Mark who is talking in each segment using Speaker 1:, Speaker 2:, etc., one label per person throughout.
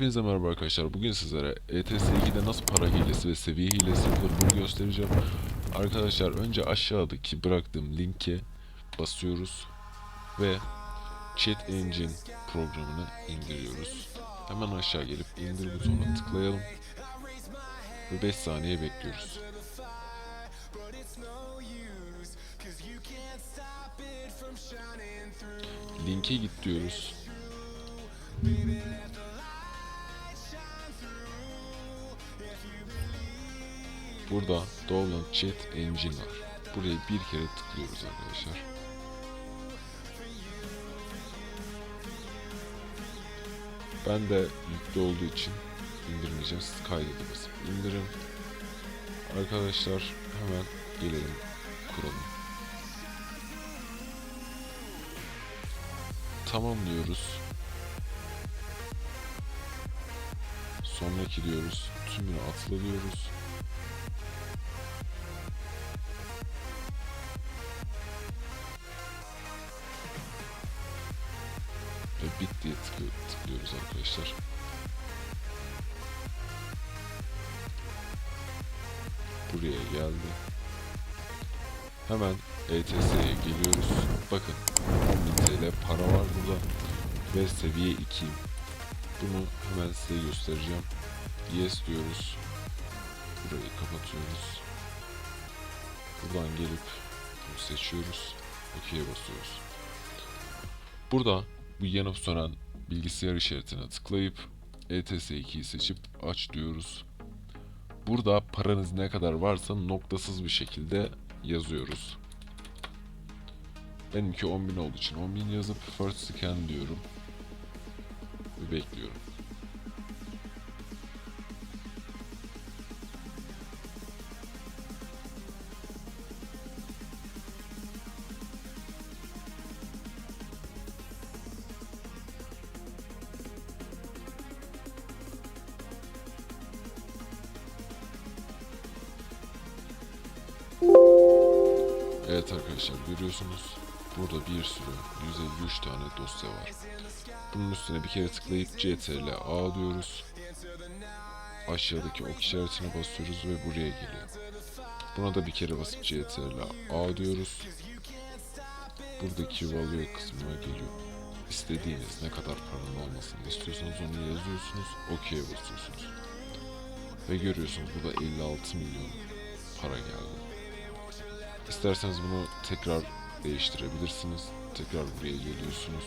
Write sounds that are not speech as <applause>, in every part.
Speaker 1: Hepinize merhaba arkadaşlar. Bugün sizlere ETS 2'de nasıl para hilesi ve seviye hilesi yapılır göstereceğim. Arkadaşlar önce aşağıdaki bıraktığım linke basıyoruz ve Chat Engine programını indiriyoruz. Hemen aşağı gelip indir butonuna tıklayalım ve 5 saniye bekliyoruz. Linke git diyoruz. Burada Download Chat Engine var. Buraya bir kere tıklıyoruz arkadaşlar. Ben de yüklü olduğu için indirmeyeceğim. Siz kaydede basıp indirin. Arkadaşlar hemen gelelim kuralım. Tamamlıyoruz. Sonraki diyoruz. Tümünü atla diyoruz. Bit diye tıklıyor, tıklıyoruz arkadaşlar. Buraya geldi. Hemen ETS'ye geliyoruz. Bakın 10.000 TL para var burada. Ve seviye 2. Bunu hemen size göstereceğim. Yes diyoruz. Burayı kapatıyoruz. Buradan gelip bunu seçiyoruz. OK'ye basıyoruz. Burada bu yanıp sönen bilgisayar işaretine tıklayıp E ETS 2'yi seçip aç diyoruz. Burada paranız ne kadar varsa noktasız bir şekilde yazıyoruz. Benimki 10.000 olduğu için 10.000 yazıp first scan diyorum. Ve bekliyorum. Evet arkadaşlar görüyorsunuz burada bir sürü 153 tane dosya var. Bunun üstüne bir kere tıklayıp CTRL A diyoruz. Aşağıdaki ok işaretine basıyoruz ve buraya geliyor. Buna da bir kere basıp CTRL A diyoruz. Buradaki value kısmına geliyor. İstediğiniz ne kadar paranın olmasını istiyorsanız onu yazıyorsunuz. OK'ye basıyorsunuz. Ve görüyorsunuz burada 56 milyon. İsterseniz bunu tekrar değiştirebilirsiniz. Tekrar buraya geliyorsunuz.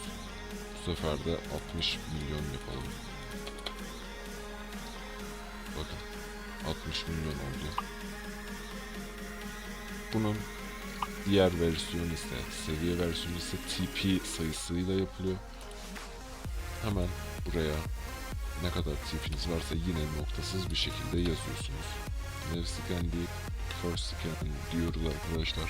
Speaker 1: Bu sefer de 60 milyon yapalım. Bakın 60 milyon oldu. Bunun diğer versiyonu ise seviye versiyonu ise TP sayısıyla yapılıyor. Hemen buraya ne kadar TP'niz varsa yine noktasız bir şekilde yazıyorsunuz. Nev scan deyip first scan diyoruz arkadaşlar.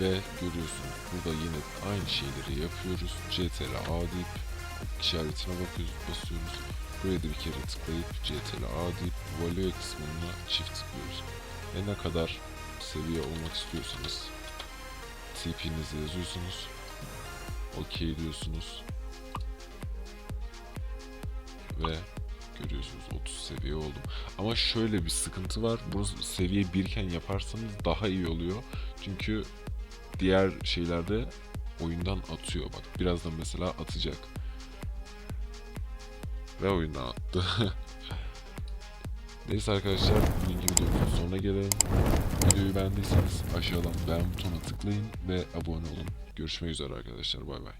Speaker 1: Ve görüyorsunuz burada yine aynı şeyleri yapıyoruz. CTRL A deyip işaretine bakıyoruz, basıyoruz. Buraya bir kere tıklayıp CTRL A deyip value kısmına çift tıklıyoruz. Ve ne kadar seviye olmak istiyorsanız TP'nizi yazıyorsunuz. OK diyorsunuz. Ve görüyorsunuz 30 seviye oldum. Ama şöyle bir sıkıntı var. Bunu seviye 1 iken yaparsanız daha iyi oluyor. Çünkü diğer şeylerde oyundan atıyor. Bak birazdan mesela atacak. Ve oyundan attı. <laughs> Neyse arkadaşlar bugünkü videomuzun sonuna gelelim. Videoyu beğendiyseniz aşağıdan beğen butonuna tıklayın ve abone olun. Görüşmek üzere arkadaşlar bay bay.